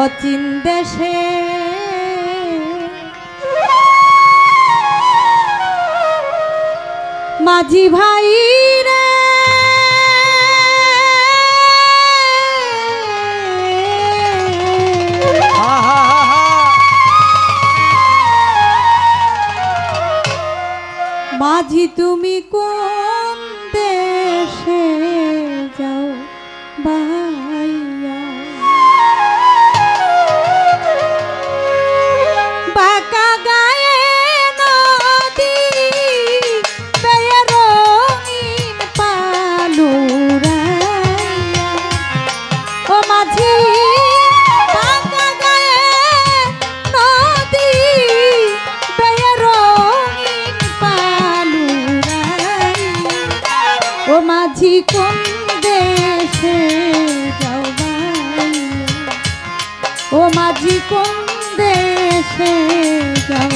অচিন দেশে মাঝি ভাই রে মাঝি তুমি কোন মাঝি কোন দেশে যাও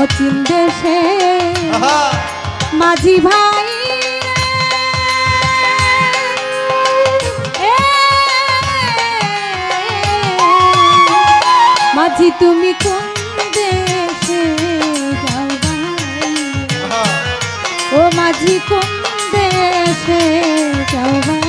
অচিন দেশে মাঝি ভাই। মাঝি তুমি কোন দেশে যাও ও মাঝি কোন দেশে যাও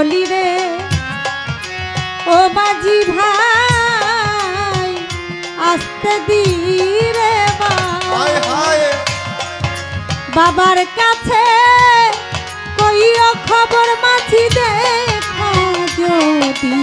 বলি রে ও বাজি ভাই আসতে দি রে বাবার কাছে কইও খবর মাঝি দেখা যদি।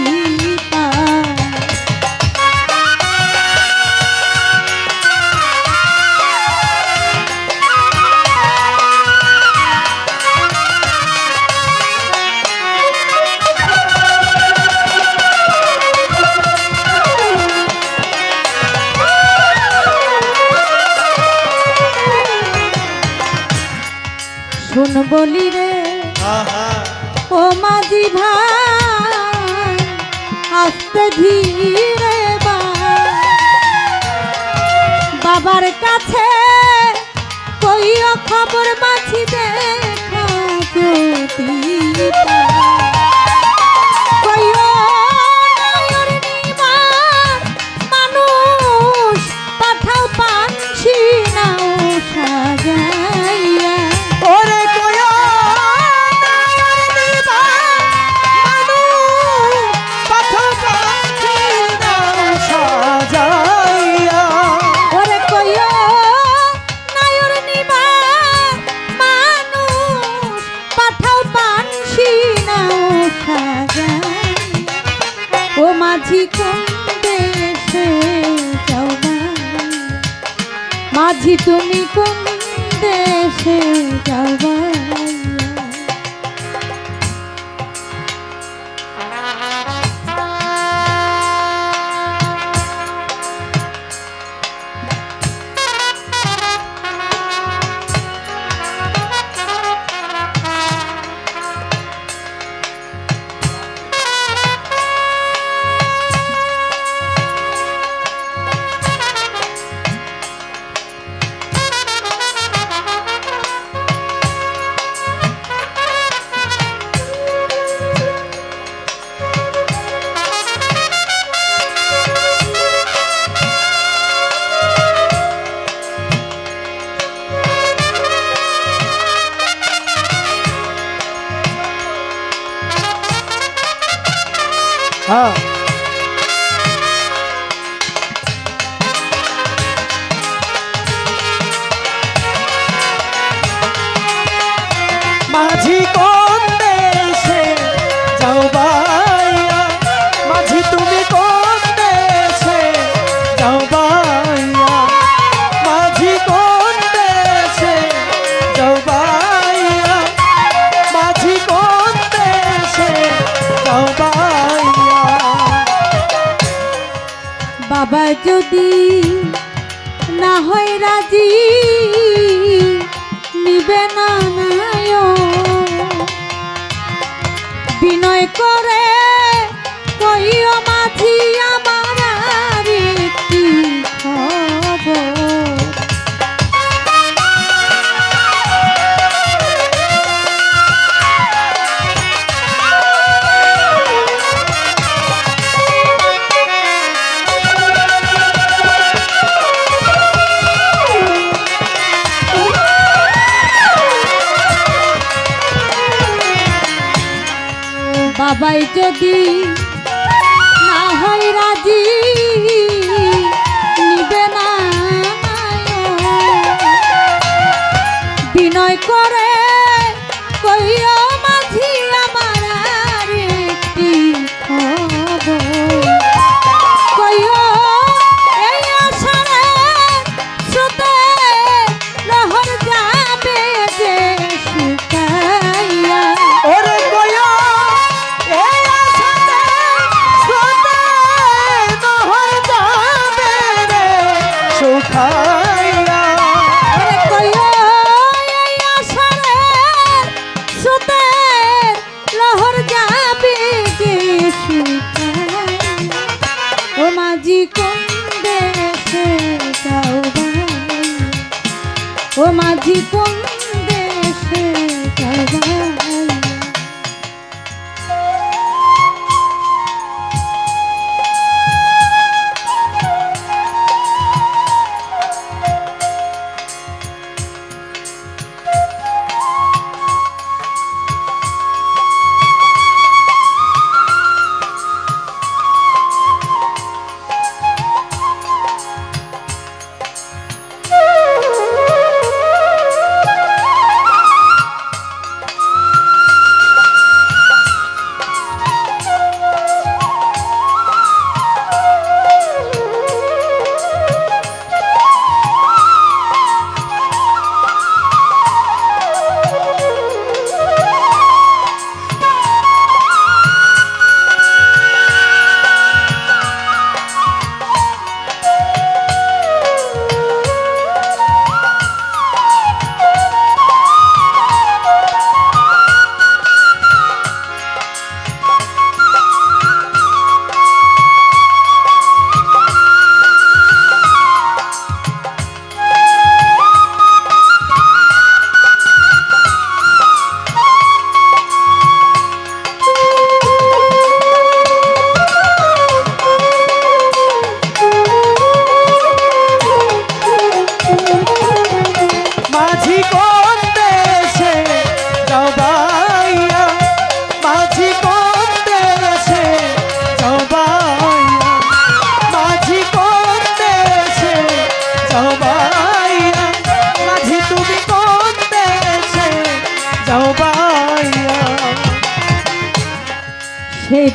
বাবার কাছে কইও খবর মাঝি নাও ও মাঝি কোন দেশে যাও না? মাঝি তুমি কোন দেশে যাও সবাই যদি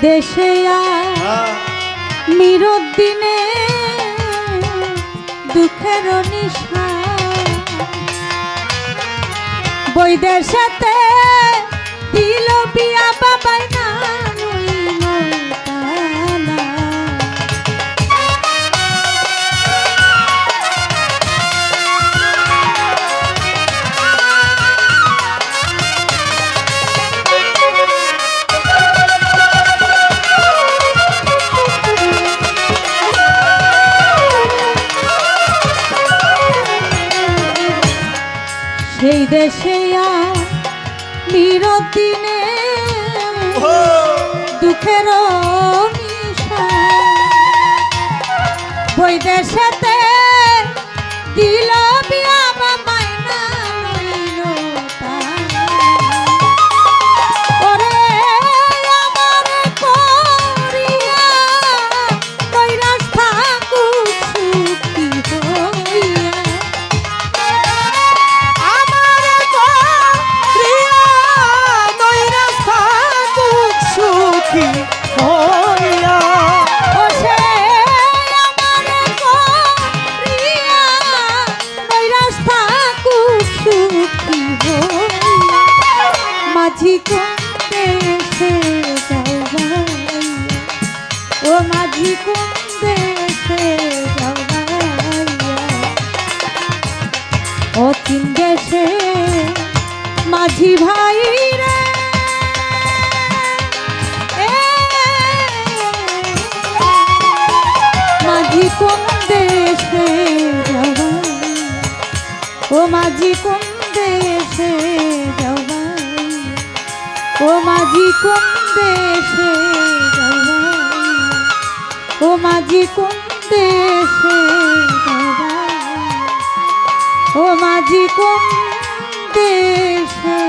দেশে হ্যাঁ। নিরোদ দুঃখের নিশা। বৈদেশেতে দিল বিয়া বাবাই সাথে দিলা মাঝি কোন দেশে ও মাঝি কোন দেশে ও মাঝি কোন দেশে